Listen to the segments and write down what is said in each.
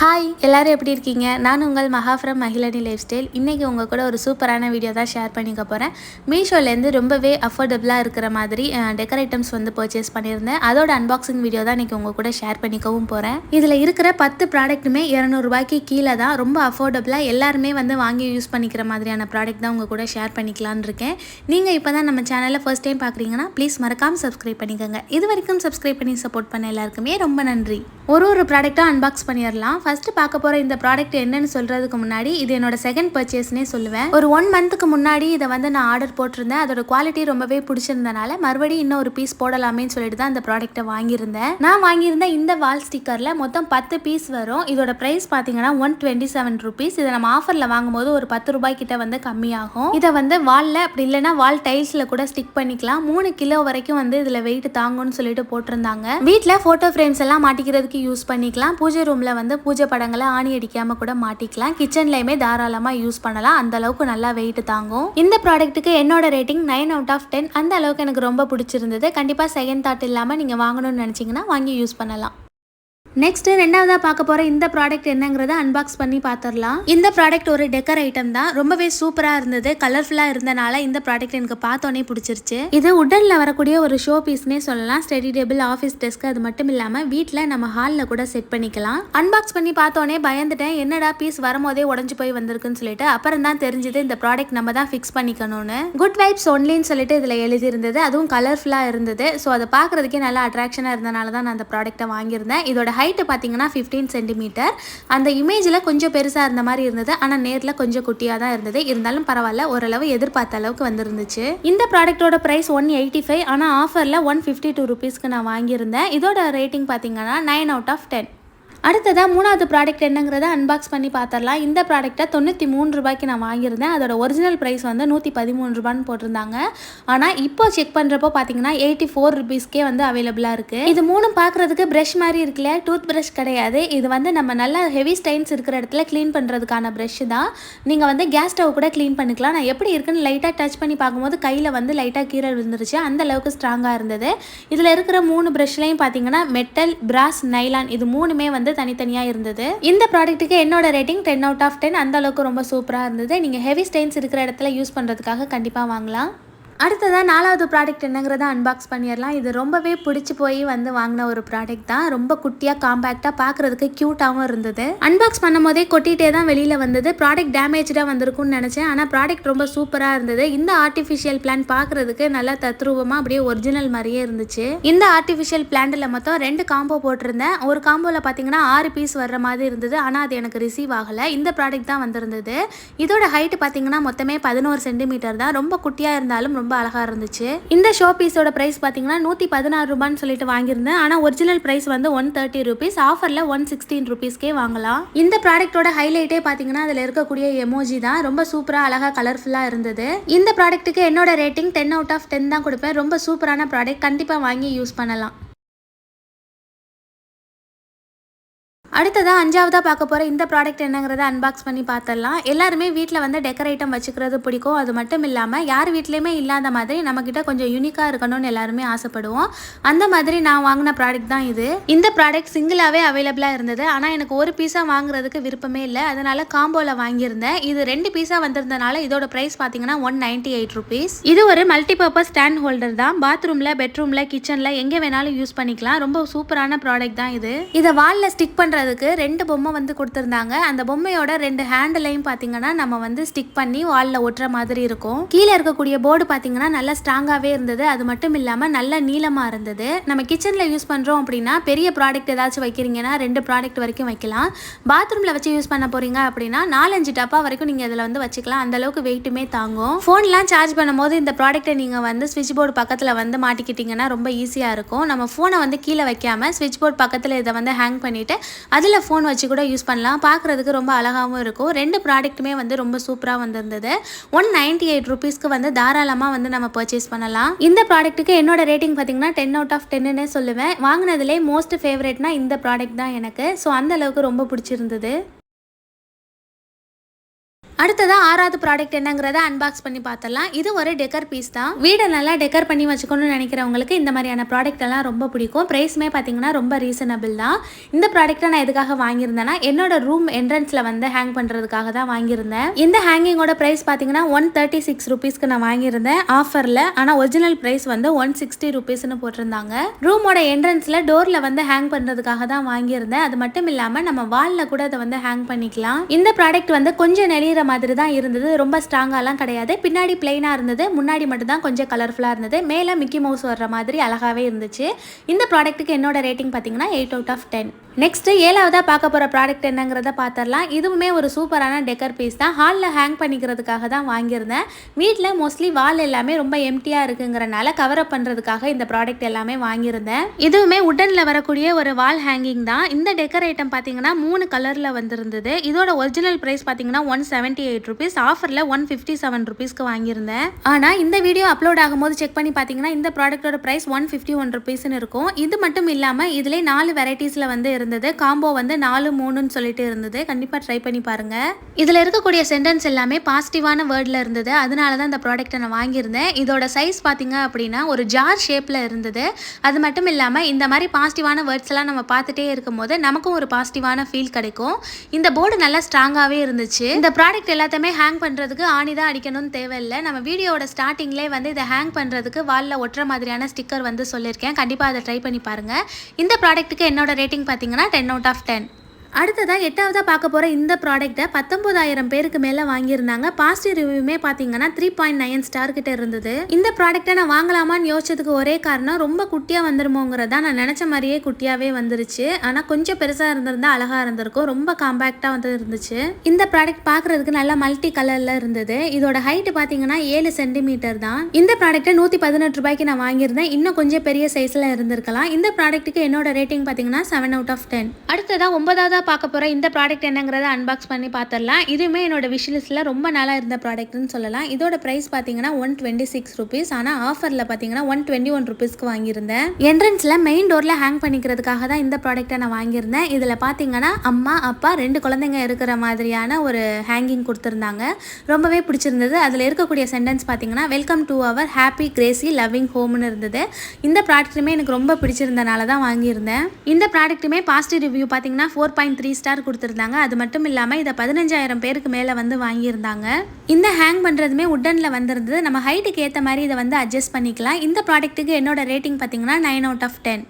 Hi எல்லோரும் எப்படி இருக்கீங்க? நான் உங்கள் மகா ஃப்ரம் மகிழனி லைஃப் ஸ்டைல் இன்றைக்கி உங்கள் கூட ஒரு சூப்பரான வீடியோ தான் ஷேர் பண்ணிக்க போகிறேன் மீஷோலேருந்து ரொம்பவே அஃபோர்டபுளாக இருக்கிற மாதிரி டெக்கர் ஐட்டம்ஸ் வந்து பர்ச்சேஸ் பண்ணியிருந்தேன். அதோட அன்பாக்சிங் வீடியோ தான் இன்றைக்கி உங்கள் கூட ஷேர் பண்ணிக்கவும் போகிறேன் இதில் இருக்கிற பத்து ப்ராடக்ட்டுமே இரநூறுபாய்க்கு கீழே தான் ரொம்ப அஃபோர்டபுளாக எல்லாருமே வந்து வாங்கி யூஸ் பண்ணிக்கிற மாதிரியான ப்ராடக்ட் தான் உங்கள் கூட ஷேர் பண்ணிக்கலான்னு இருக்கேன். நீங்கள் இப்போ தான் நம்ம சேனலில் ஃபர்ஸ்ட் டைம் பார்க்குறீங்கன்னா ப்ளீஸ் மறக்காமல் சப்ஸ்கிரைப் பண்ணிக்கோங்க. இது வரைக்கும் சப்ஸ்கிரைப் பண்ணி சப்போர்ட் பண்ண எல்லாருக்குமே ரொம்ப நன்றி. ஒரு ஒரு ப்ராடக்ட்டும் அன்பாக்ஸ் பண்ணிடலாம். ஃபஸ்ட்டு பார்க்க போகிற இந்த ப்ராடக்ட் என்னன்னு சொல்கிறதுக்கு முன்னாடி இது என்னோட செகண்ட் பர்ச்சேஸ்னே சொல்லுவேன். ஒரு ஒன் மந்த்துக்கு முன்னாடி இதை வந்து நான் ஆர்டர் போட்டிருந்தேன். அதோட குவாலிட்டி ரொம்பவே பிடிச்சிருந்தனால மறுபடியும் இன்னும் ஒரு பீஸ் போடலாமேன்னு சொல்லிட்டு தான் இந்த ப்ராடக்ட்டை வாங்கியிருந்தேன். நான் வாங்கியிருந்த இந்த வால் ஸ்டிக்கரில் மொத்தம் பத்து பீஸ் வரும். இதோட ப்ரைஸ் பார்த்தீங்கன்னா ஒன் டுவெண்ட்டி செவன் ருபீஸ் இதை நம்ம ஆஃபரில் வாங்கும்போது ஒரு பத்து ரூபாய் கிட்ட வந்து கம்மியாகும். இதை வந்து வாலில் அப்படி இல்லைன்னா வால் டைல்ஸில் கூட ஸ்டிக் பண்ணிக்கலாம். மூணு கிலோ வரைக்கும் வந்து இதில் வெயிட் தாங்கும்னு சொல்லிட்டு போட்டிருந்தாங்க. வீட்டில் ஃபோட்டோ ஃப்ரேம்ஸ் எல்லாம் மாட்டிக்கிறதுக்கு யூஸ் பண்ணிக்கலாம். பூஜை ரூமில் வந்து பூஜை படங்களை ஆணி அடிக்காமல் கூட மாட்டிக்கலாம். கிச்சன்லையுமே தாராளமாக யூஸ் பண்ணலாம். அந்த அளவுக்கு நல்லா வெயிட் தாங்கும். இந்த ப்ராடக்ட்டுக்கு என்னோட rating nine out of ten அந்த அளவுக்கு எனக்கு ரொம்ப பிடிச்சிருந்தது. கண்டிப்பாக செகண்ட் தாட் இல்லாமல் நீங்கள் வாங்கணும்னு நினச்சிங்கன்னா வாங்கி யூஸ் பண்ணலாம். நெக்ஸ்ட்டு ரெண்டாவதாக பார்க்க போகிற இந்த ப்ராடக்ட் என்னங்கிறத அன்பாக்ஸ் பண்ணி பார்த்துடலாம் இந்த ப்ராடக்ட் ஒரு டெக்கர் ஐட்டம் தான். ரொம்பவே சூப்பராக இருந்தது. கலர்ஃபுல்லாக இருந்தனால இந்த ப்ராடக்ட் எனக்கு பார்த்தோன்னே பிடிச்சிருச்சு. இது உடனில் வரக்கூடிய ஒரு ஷோ பீஸ்னே சொல்லலாம். ஸ்டடி டேபிள் ஆஃபீஸ் டெஸ்க் அது மட்டும் இல்லாமல் வீட்டில் நம்ம ஹாலில் கூட செட் பண்ணிக்கலாம். அன்பாக்ஸ் பண்ணி பார்த்தோன்னே பயந்துட்டேன். என்னடா பீஸ் வரும்போதே உடஞ்சி போய் வந்திருக்குன்னு சொல்லிட்டு அப்புறம் தான் தெரிஞ்சது இந்த ப்ராடக்ட் நம்ம தான் ஃபிக்ஸ் பண்ணிக்கணும்னு. குட் வைப்ஸ் ஒன்லின்னு சொல்லிட்டு இதில் எழுதியிருந்தது. அதுவும் கலர்ஃபுல்லாக இருந்தது. ஸோ அதை பார்க்குறதுக்கே நல்லா அட்ராக்ஷனாக இருந்தனால தான் நான் அந்த ப்ராடக்ட்டை வாங்கியிருந்தேன். இதோட ஹை ஹைட்டு பார்த்தீங்கன்னா ஃபிஃப்டீன் சென்டிமீட்டர் அந்த இமேஜில் கொஞ்சம் பெருசாக இருந்த மாதிரி இருந்தது. ஆனால் நேரில் கொஞ்சம் குட்டியாக தான் இருந்தது. இருந்தாலும் பரவாயில்ல ஓரளவு எதிர்பார்த்த அளவுக்கு வந்துருந்துச்சு. இந்த ப்ராடக்ட்டோட ப்ரைஸ் ஒன் எயிட்டி ஃபைவ் ஆனால் ஆஃபரில் ஒன் ஃபிஃப்டி டூ ருபீஸ்க்கு நான் வாங்கியிருந்தேன். இதோட ரேட்டிங் பார்த்தீங்கன்னா நைன் அவுட் ஆஃப் டென் அடுத்ததாக மூணாவது ப்ராடக்ட் என்னங்கிறத அன்பாக்ஸ் பண்ணி பார்த்துடலாம். இந்த ப்ராடக்ட்டை தொண்ணூற்றி மூணு ரூபாய்க்கு நான் வாங்கியிருந்தேன். அதோட ஒரிஜினல் ப்ரைஸ் வந்து நூற்றி பதிமூணு ரூபான்னு போட்டிருந்தாங்க. ஆனால் இப்போ செக் பண்ணுறப்போ பார்த்தீங்கன்னா எயிட்டி ஃபோர் ருபீஸ்க்கே வந்து அவைலபிளாக இருக்குது இது மூணும் பார்க்குறதுக்கு ப்ரஷ் மாதிரி இருக்குல்ல? டூத் ப்ரஷ் கிடையாது. இது வந்து நம்ம நல்லா ஹெவி ஸ்டைன்ஸ் இருக்கிற இடத்துல க்ளீன் பண்ணுறதுக்கான ப்ரஷ் தான். நீங்கள் வந்து கேஸ் ஸ்டவ் கூட க்ளீன் பண்ணிக்கலாம். நான் எப்படி இருக்குன்னு லைட்டாக டச் பண்ணி பார்க்கும்போது கையில் வந்து லைட்டாக கீரல் விழுந்துருச்சு. அந்த அளவுக்கு ஸ்ட்ராங்காக இருந்தது. இதில் இருக்கிற மூணு ப்ரஷ்லையும் பார்த்தீங்கன்னா மெட்டல் பிராஸ் நைலான் இது மூணுமே வந்து தனித்தனியாக இருந்தது. இந்த ப்ராடக்ட்டுக்கு என்னோட rating ten out of ten அந்த அளவுக்கு ரொம்ப சூப்பராக இருந்தது. நீங்கள் ஹெவி ஸ்டெயின்ஸ் இருக்கிற இடத்துல யூஸ் பண்ணுறதுக்காக கண்டிப்பாக வாங்கலாம். அடுத்ததாக நாலாவது ப்ராடக்ட் என்னங்கிறத அன்பாக்ஸ் பண்ணிடலாம். இது ரொம்பவே பிடிச்சி போய் வந்து வாங்கின ஒரு ப்ராடக்ட் தான். ரொம்ப குட்டியாக காம்பேக்டாக பார்க்குறதுக்கு க்யூட்டாகவும் இருந்தது. அன்பாக்ஸ் பண்ணும் போதே கொட்டிகிட்டே தான் வெளியில் வந்தது. ப்ராடக்ட் டேமேஜாக வந்திருக்கும்னு நினச்சேன். ஆனால் ப்ராடக்ட் ரொம்ப சூப்பராக இருந்தது. இந்த ஆர்டிஃபிஷியல் பிளான் பார்க்குறதுக்கு நல்லா தத்ரூபமாக அப்படியே ஒரிஜினல் மாதிரியே இருந்துச்சு. இந்த ஆர்டிஃபிஷியல் பிளான்ட்டில் மொத்தம் ரெண்டு காம்போ போட்டிருந்தேன். ஒரு காம்போவில் பார்த்தீங்கன்னா ஆறு பீஸ் வர்ற மாதிரி இருந்தது. ஆனால் அது எனக்கு ரிசீவ் ஆகலை. இந்த ப்ராடக்ட் தான் வந்திருந்தது. இதோட ஹைட் பார்த்தீங்கன்னா மொத்தமே பதினோரு சென்டிமீட்டர் தான். ரொம்ப குட்டியாக இருந்தாலும் ரொம்ப ரொம்ப அழகாக இருந்துச்சு. இந்த ஷோ பீஸோட ப்ரைஸ் பார்த்தீங்கன்னா நூற்றி பதினாறு ரூபான்னு சொல்லிட்டு வாங்கியிருந்தேன். ஆனால் ஒரிஜினல் ப்ரைஸ் வந்து ஒன் தேர்ட்டி ருபீஸ் ஆஃபரில் ஒன் சிக்ஸ்டீன் ருபீஸ்க்கே வாங்கலாம். இந்த ப்ராடக்ட்டோட ஹைலைட்டே பார்த்தீங்கன்னா அதில் இருக்கக்கூடிய எமோஜி தான். ரொம்ப சூப்பராக அழகாக கலர்ஃபுல்லாக இருந்தது. இந்த ப்ராடக்ட்டுக்கு என்னோட rating ten out of ten தான் கொடுப்பேன். ரொம்ப சூப்பரான ப்ராடக்ட் கண்டிப்பாக வாங்கி யூஸ் பண்ணலாம். அடுத்ததாக அஞ்சாவதாக பார்க்க போகிற இந்த ப்ராடக்ட் என்னங்கிறத அன்பாக்ஸ் பண்ணி பார்த்துடலாம். எல்லாருமே வீட்டில் வந்து டெக்கர் ஐட்டம் வச்சுக்கிறது பிடிக்கும். அது மட்டும் இல்லாமல் யார் வீட்லேயுமே இல்லாத மாதிரி நம்மக்கிட்ட கொஞ்சம் யூனிக்காக இருக்கணும்னு எல்லாருமே ஆசைப்படுவோம். அந்த மாதிரி நான் வாங்கின ப்ராடக்ட் தான் இது. இந்த ப்ராடக்ட் சிங்கிளாகவே அவைலபிளாக இருந்தது. ஆனால் எனக்கு ஒரு பீஸாக வாங்குறதுக்கு விருப்பமே இல்லை. அதனால காம்போவில் வாங்கியிருந்தேன். இது ரெண்டு பீஸாக வந்திருந்தனால இதோட ப்ரைஸ் பார்த்தீங்கன்னா ஒன் நைன்டி எயிட் ருபீஸ் இது ஒரு மல்டிபர்பஸ் ஸ்டாண்ட் ஹோல்டர் தான். பாத்ரூமில் பெட்ரூமில் கிச்சனில் எங்கே வேணாலும் யூஸ் பண்ணிக்கலாம். ரொம்ப சூப்பரான ப்ராடக்ட் தான் இது. இதை வாலில் ஸ்டிக் பண்ணுறது பண்ணுறதுக்கு ரெண்டு பொம்மை வந்து கொடுத்துருந்தாங்க. அந்த பொம்மையோட ரெண்டு ஹேண்டிலையும் பார்த்தீங்கன்னா நம்ம வந்து ஸ்டிக் பண்ணி வாலில் ஒட்டுற மாதிரி இருக்கும். கீழே இருக்கக்கூடிய போர்டு பார்த்தீங்கன்னா நல்லா ஸ்ட்ராங்காகவே இருந்தது. அது மட்டும் இல்லாமல் நல்ல நீளமாக இருந்தது. நம்ம கிச்சனில் யூஸ் பண்ணுறோம் அப்படின்னா பெரிய ப்ராடக்ட் ஏதாச்சும் வைக்கிறீங்கன்னா ரெண்டு ப்ராடக்ட் வரைக்கும் வைக்கலாம். பாத்ரூமில் வச்சு யூஸ் பண்ண போகிறீங்க அப்படின்னா நாலஞ்சு டப்பா வரைக்கும் நீங்கள் இதில் வந்து வச்சுக்கலாம். அந்த அளவுக்கு வெயிட்டுமே தாங்கும். ஃபோன்லாம் சார்ஜ் பண்ணும்போது இந்த ப்ராடக்ட்டை நீங்கள் வந்து ஸ்விட்ச் போர்டு பக்கத்தில் வந்து மாட்டிக்கிட்டிங்கன்னா ரொம்ப ஈஸியாக இருக்கும். நம்ம ஃபோனை வந்து கீழே வைக்காமல் ஸ்விட்ச் போர்டு பக்கத்தில் இதை வந்து ஹேங் பண்ணிவிட்டு அதில் ஃபோன் வச்சு கூட யூஸ் பண்ணலாம். பார்க்குறதுக்கு ரொம்ப அழகாகவும் இருக்கும். ரெண்டு ப்ராடக்ட்டுமே வந்து ரொம்ப சூப்பராக வந்திருந்தது. ஒன் நைன்டி எயிட் ருபீஸ்க்கு வந்து தாராளமாக வந்து நம்ம பர்ச்சேஸ் பண்ணலாம். இந்த ப்ராடக்ட்டுக்கு என்னோட ரேட்டிங் பார்த்தீங்கன்னா டென் அவுட் ஆஃப் டென்னுன்னே சொல்லுவேன். வாங்கினதுலே மோஸ்ட் ஃபேவரட்னா இந்த ப்ராடக்ட் தான் எனக்கு. ஸோ அந்த அளவுக்கு ரொம்ப பிடிச்சிருந்தது. அடுத்ததாக ஆறாவது ப்ராடக்ட் என்னங்கிறத அன்பாக்ஸ் பண்ணி பார்த்தலாம் இது ஒரு டெக்கர் பீஸ் தான். வீடை நல்லா டெக்கர் பண்ணி வச்சுக்கணும்னு நினைக்கிறவங்களுக்கு இந்த மாதிரியான ப்ராடக்ட் எல்லாம் ரொம்ப பிடிக்கும். ப்ரைஸுமே பார்த்தீங்கன்னா ரொம்ப ரீசனபிள் தான். இந்த ப்ராடக்ட்டை நான் எதுக்காக வாங்கியிருந்தேன்னா என்னோட ரூம் என்ட்ரன்ஸில் வந்து ஹேங் பண்ணுறதுக்காக தான் வாங்கியிருந்தேன். இந்த ஹேங்கிங்கோட ப்ரைஸ் பார்த்தீங்கன்னா ஒன் தேர்ட்டி சிக்ஸ் ருபீஸ்க்கு நான் வாங்கியிருந்தேன் ஆஃபரில் ஆனால் ஒரிஜினல் ப்ரைஸ் வந்து ஒன் சிக்ஸ்டி ருபீஸ்னு போட்டிருந்தாங்க. ரூமோட என்ட்ரன்ஸில் டோரில் வந்து ஹேங் பண்ணுறதுக்காக தான் வாங்கியிருந்தேன். அது மட்டும் இல்லாமல் நம்ம வாலில் கூட அதை வந்து ஹேங் பண்ணிக்கலாம். இந்த ப்ராடக்ட் வந்து கொஞ்சம் நெளிகிற மாதிரி தான் இருந்தது. ரொம்ப ஸ்ட்ராங்காலாம் கிடையாது. பின்னாடி பிளெயினாக இருந்தது. முன்னாடி மட்டும்தான் கொஞ்சம் கலர்ஃபுல்லாக இருந்தது. மேலே மிக்கி மவுஸ் வர்ற மாதிரி அழகாகவே இருந்துச்சு. இந்த ப்ராடக்ட்டுக்கு என்னோட ரேட்டிங் பார்த்தீங்கன்னா eight out of ten next ஏழாவதாக பார்க்க போகிற ப்ராடக்ட் என்னங்கிறத பார்த்துடலாம். இதுவுமே ஒரு சூப்பரான டெக்கர் பீஸ் தான். ஹாலில் ஹேங் பண்ணிக்கிறதுக்காக தான் வாங்கியிருந்தேன். வீட்டில் மோஸ்ட்லி வால் எல்லாமே ரொம்ப எம்டியாக இருக்குங்கிறனால கவர் அப் பண்ணுறதுக்காக இந்த ப்ராடக்ட் எல்லாமே வாங்கியிருந்தேன். இதுவுமே உடனில் வரக்கூடிய ஒரு வால் ஹேங்கிங் தான். இந்த டெக்கர் ஐட்டம் பார்த்தீங்கன்னா மூணு கலரில் வந்திருந்தது. இதோட ஒரிஜினல் ப்ரைஸ் பார்த்தீங்கன்னா ஒன் செவன்ட்டி எயிட் ருபீஸ் ஆஃபரில் ஒன் ஃபிஃப்டி செவன் ருபீஸ்க்கு வாங்கியிருந்தேன். ஆனால் இந்த வீடியோ அப்லோட் ஆகும்போது செக் பண்ணி பார்த்தீங்கன்னா இந்த ப்ராடக்ட்டோட ப்ரைஸ் ஒன் ஃபிஃப்டி ஒன் ருபீஸ்னு இருக்கும். இது மட்டும் இல்லாமல் இதிலே நாலு வெரைட்டிஸில் வந்து இருந்தது. காம்போ வந்து நாலு மூணுன்னு சொல்லிட்டு இருந்தது. கண்டிப்பாக ட்ரை பண்ணி பாருங்கள் இதில் இருக்கக்கூடிய சென்டென்ஸ் எல்லாமே பாசிட்டிவான வேர்டில் இருந்தது. அதனால தான் இந்த ப்ராடக்ட்டை நான் வாங்கியிருந்தேன். இதோட சைஸ் பார்த்தீங்க அப்படின்னா ஒரு ஜார் ஷேப்பில் இருந்தது. அது மட்டும் இல்லாமல் இந்த மாதிரி பாசிட்டிவான வேர்ட்ஸ் எல்லாம் நம்ம பார்த்துட்டே இருக்கும்போது நமக்கும் ஒரு பாசிட்டிவான ஃபீல் கிடைக்கும். இந்த போர்டு நல்லா ஸ்ட்ராங்காகவே இருந்துச்சு. இந்த ப்ராடக்ட் எல்லாத்தையுமே ஹேங் பண்ணுறதுக்கு ஆணி தான் அடிக்கணும்னு தேவையில்லை. நம்ம வீடியோட ஸ்டார்டிங்லேயே வந்து இதை ஹேங் பண்ணுறதுக்கு வாலில் ஒட்டுற மாதிரியான ஸ்டிக்கர் வந்து சொல்லியிருக்கேன். கண்டிப்பாக அதை ட்ரை பண்ணி பாருங்கள் இந்த ப்ராடக்ட்டுக்கு என்னோட ரேட்டிங் பார்த்தீங்கன்னா டென் அவுட் ஆஃப் டென் அடுத்ததாக எட்டாவதாக பார்க்க போகிற இந்த ப்ராடக்ட்டை பத்தொம்பதாயிரம் பேருக்கு மேலே வாங்கியிருந்தாங்க. பாசிட்டிவ் ரிவ்யூமே பார்த்தீங்கன்னா த்ரீ பாயிண்ட் நைன் ஸ்டார் கிட்ட இருந்தது. இந்த ப்ராடக்ட்டை நான் வாங்கலாமான்னு யோசிச்சதுக்கு ஒரே காரணம் ரொம்ப குட்டியாக வந்துருமோங்கிறதா நான் நினச்ச மாதிரியே குட்டியாகவே வந்துருச்சு. ஆனால் கொஞ்சம் பெருசாக இருந்திருந்தால் அழகாக இருந்திருக்கும். ரொம்ப காம்பேக்டாக வந்து இருந்துச்சு. இந்த ப்ராடக்ட் பார்க்குறதுக்கு நல்லா மல்டி கலரில் இருந்தது. இதோட ஹைட்டு பார்த்தீங்கன்னா ஏழு சென்டிமீட்டர் தான். இந்த ப்ராடக்ட்டை நூற்றி பதினெட்டு ரூபாய்க்கு நான் வாங்கியிருந்தேன். இன்னும் கொஞ்சம் பெரிய சைஸில் இருந்திருக்கலாம். இந்த ப்ராடக்ட்டுக்கு என்னோட ரேட்டிங் பார்த்தீங்கன்னா செவன் அவுட் ஆஃப் டென் அடுத்ததாக ஒன்பதாவது அடுத்ததாக பார்க்க போகிற இந்த ப்ராடக்ட் என்னங்கிறத அன்பாக்ஸ் பண்ணி பார்த்துடலாம். இதுவுமே என்னோட விஷலிஸ்ட்டில் ரொம்ப நாளாக இருந்த ப்ராடக்ட்னு சொல்லலாம். இதோட ப்ரைஸ் பார்த்தீங்கன்னா ஒன் டுவெண்ட்டி சிக்ஸ் ருபீஸ் ஆனால் ஆஃபரில் பார்த்தீங்கன்னா ஒன் டுவெண்ட்டி ஒன் ருபீஸ்க்கு வாங்கியிருந்தேன். என்ட்ரன்ஸில் மெயின் டோரில் ஹேங் பண்ணிக்கிறதுக்காக தான் இந்த ப்ராடக்ட்டை நான் வாங்கியிருந்தேன். இதில் பார்த்தீங்கன்னா அம்மா அப்பா ரெண்டு குழந்தைங்க இருக்கிற மாதிரியான ஒரு ஹேங்கிங் கொடுத்துருந்தாங்க. ரொம்பவே பிடிச்சிருந்தது. அதில் இருக்கக்கூடிய சென்டென்ஸ் பார்த்தீங்கன்னா welcome to our happy crazy loving ஹோம்னு இருந்தது. இந்த ப்ராடக்ட்டுமே எனக்கு ரொம்ப பிடிச்சிருந்தனால தான் வாங்கியிருந்தேன். இந்த ப்ராடக்ட்டுமே பாசிட்டிவ் ரிவ்யூ பார்த்தீங்கன்னா ஃபோர் பாயிண்ட் த்ரீ ஸ்டார் கொடுத்துருந்தாங்க. அது மட்டும் இல்லாமல் இதை பதினஞ்சாயிரம் பேருக்கு மேலே வந்து வாங்கியிருந்தாங்க. இந்த ஹேங் பண்ணுறதுமே உட்டனில் வந்திருந்தது. நம்ம ஹைட்டுக்கு ஏற்ற மாதிரி இதை வந்து அட்ஜஸ்ட் பண்ணிக்கலாம். இந்த ப்ராடக்ட்டுக்கு என்னோட ரேட்டிங் பார்த்தீங்கன்னா நைன் அவுட் ஆஃப் டென்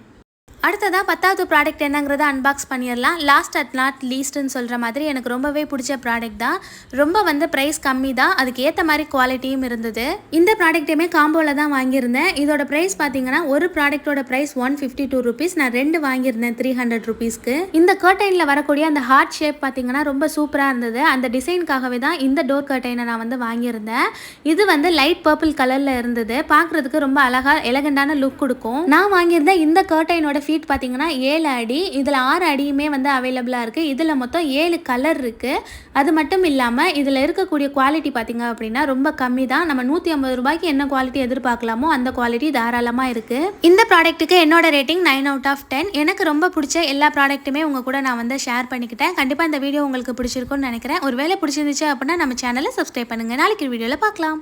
அடுத்ததாக பத்தாவது ப்ராடக்ட் என்னங்கிறத அன்பாக்ஸ் பண்ணிடலாம். லாஸ்ட் அட் நாட் லீஸ்ட்னு சொல்கிற மாதிரி எனக்கு ரொம்பவே பிடிச்ச ப்ராடக்ட் தான். ரொம்ப வந்து ப்ரைஸ் கம்மி தான். அதுக்கு ஏற்ற மாதிரி குவாலிட்டியும் இருந்தது. இந்த ப்ராடக்ட்டுமே காம்போவில் தான் வாங்கியிருந்தேன். இதோட ப்ரைஸ் பார்த்தீங்கன்னா ஒரு ப்ராடக்ட்டோட price one fifty two rupees நான் ரெண்டு வாங்கியிருந்தேன் த்ரீ ஹண்ட்ரட் ருபீஸ்க்கு இந்த கர்டைனில் வரக்கூடிய அந்த ஹார்ட் ஷேப் பார்த்தீங்கன்னா ரொம்ப சூப்பராக இருந்தது. அந்த டிசைனுக்காகவே தான் இந்த டோர் கர்டைனை நான் வந்து வாங்கியிருந்தேன். இது வந்து லைட் பர்பிள் கலரில் இருந்தது. பார்க்குறதுக்கு ரொம்ப அழகாக எலகண்டான லுக் கொடுக்கும். நான் வாங்கியிருந்தேன் இந்த கர்டைனோட ஃபீட் பார்த்தீங்கன்னா ஏழு அடி இதில் ஆறு அடியுமே வந்து அவைலபிளாக இருக்குது இதில் மொத்தம் ஏழு கலர் இருக்குது அது மட்டும் இல்லாமல் இதில் இருக்கக்கூடிய குவாலிட்டி பார்த்தீங்க அப்படின்னா ரொம்ப கம்மி தான் நம்ம நூற்றி ஐம்பது ரூபாய்க்கு என்ன குவாலிட்டி எதிர்பார்க்கலாமோ அந்த குவாலிட்டி தாராளமாக இருக்குது இந்த ப்ராடக்ட்டுக்கு என்னோட rating nine out of ten எனக்கு ரொம்ப பிடிச்ச எல்லா ப்ராடக்ட்டுமே உங்கள் கூட நான் வந்து ஷேர் பண்ணிக்கிட்டேன். கண்டிப்பாக இந்த வீடியோ உங்களுக்கு பிடிச்சிருக்கும்னு நினைக்கிறேன். ஒரு வேலை பிடிச்சிருந்துச்சு அப்படின்னா நம்ம சேனலை சப்ஸ்கிரைப் பண்ணுங்கள் நாளைக்கு வீடியோவில் பார்க்கலாம்.